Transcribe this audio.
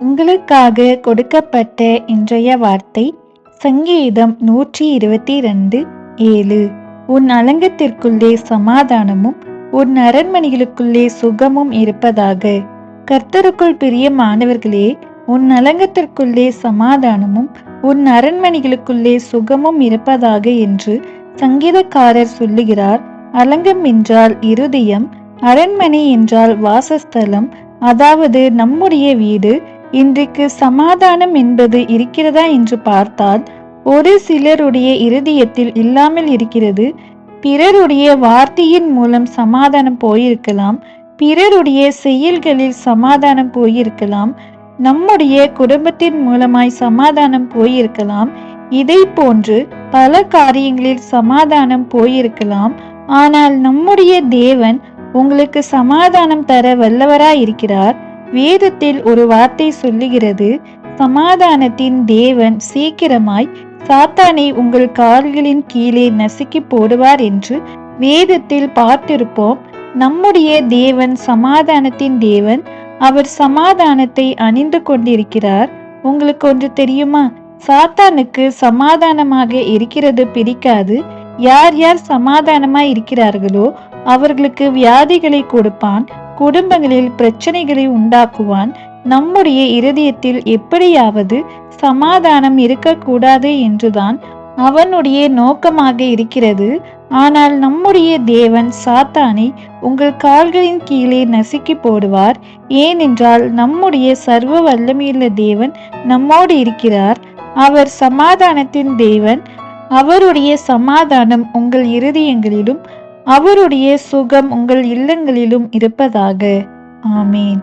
உங்களுக்காக கொடுக்கப்பட்ட இன்றைய வார்த்தை சங்கீதம் நூற்றி இருபத்தி ரெண்டு ஏழு. உன் அலங்கத்திற்குள்ளே சமாதானமும் உன் அரண்மனைகளுக்குள்ளே சுகமும் இருப்பதாக. கர்த்தருக்குள் பிரியமானவர்களே உன் அலங்கத்திற்குள்ளே சமாதானமும் உன் அரண்மனைகளுக்குள்ளே சுகமும் இருப்பதாக என்று சங்கீதக்காரர் சொல்லுகிறார். அலங்கம் என்றால் இருதயம் அரண்மனை என்றால் வாசஸ்தலம் அதாவது நம்முடைய வீடு இன்றைக்கு சமாதானம் என்பது இருக்கிறதா என்று பார்த்தால் ஒரு சிலருடைய இருதயத்தில் இல்லாமல் இருக்கிறது பிறருடைய வார்த்தையின் மூலம் சமாதானம் போயிருக்கலாம் பிறருடைய செயல்களில் சமாதானம் போயிருக்கலாம் நம்முடைய குடும்பத்தின் மூலமாய் சமாதானம் போயிருக்கலாம் இதை போன்று பல காரியங்களில் சமாதானம் போயிருக்கலாம். ஆனால் நம்முடைய தேவன் உங்களுக்கு சமாதானம் தர வல்லவராய் இருக்கிறார் வேதத்தில் ஒரு வார்த்தை சொல்லுகிறது சமாதானத்தின் தேவன் சீக்கிரமாய் சாத்தானை உங்கள் கால்களின் கீழே நசுக்கி போடுவார் என்று வேதத்தில் பார்த்திருப்போம். நம்முடைய தேவன் சமாதானத்தின் தேவன். அவர் சமாதானத்தை அணிந்து கொண்டிருக்கிறார். உங்களுக்கு ஒன்று தெரியுமா? சாத்தானுக்கு சமாதானமாக இருக்கிறது பிடிக்காது. யார் யார் சமாதானமா இருக்கிறார்களோ அவர்களுக்கு வியாதிகளை கொடுப்பான் குடும்பங்களில் பிரச்சனைகளை உண்டாக்குவான். நம்முடைய இருதயத்தில் எப்படியாவது சமாதானம் இருக்கக்கூடாது என்றுதான் அவனுடைய நோக்கமாக இருக்கிறது. ஆனால் நம்முடைய தேவன் சாத்தானை உங்கள் கால்களின் கீழே நசுக்கி போடுவார். ஏனென்றால் நம்முடைய சர்வ வல்லமையுள்ள தேவன் நம்மோடு இருக்கிறார். அவர் சமாதானத்தின் தேவன். அவருடைய சமாதானம் உங்கள் இருதயங்களிலும் அவருடைய சுகம் உங்கள் இல்லங்களிலும் இருப்பதாக. ஆமேன்.